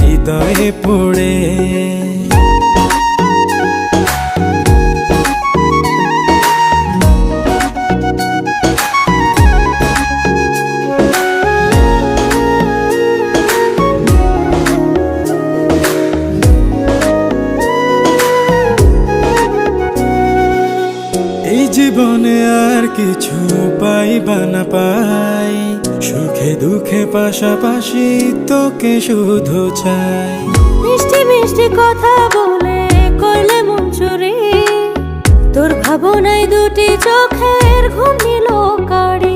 হৃদয়ে পড়ে। জীবনে আর কিছু পাইবা না পাই। সুখে দুঃখে পাশাপাশি তোকে শুধু চাই। মিষ্টি মিষ্টি কথা বলে করলে মন চুরি। তোর ভাবনায় দুটি চোখের ঘুম নিল কারি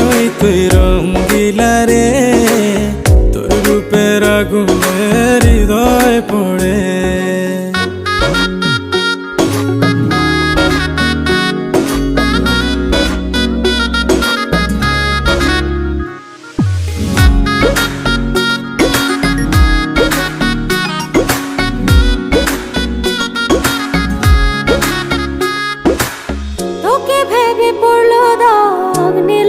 তুই রঙ্গিলা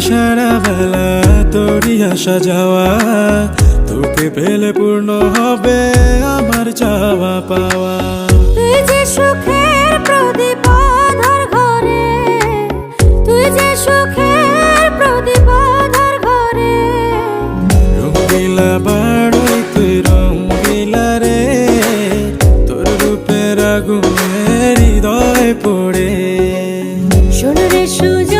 সারা বেলা তোরই আসা যাওয়া। তোকে পেলে পূর্ণ হবে আমার চাওয়া পাওয়া। তুই যে সুখের প্রদীপ আধার ঘরে তুই যে সুখের প্রদীপ আধার ঘরে। রঙ্গিলা বাড়ই তুই রঙ্গিলা রে তোর রূপের আগুনে হৃদয় পড়ে। শোন রে সুজন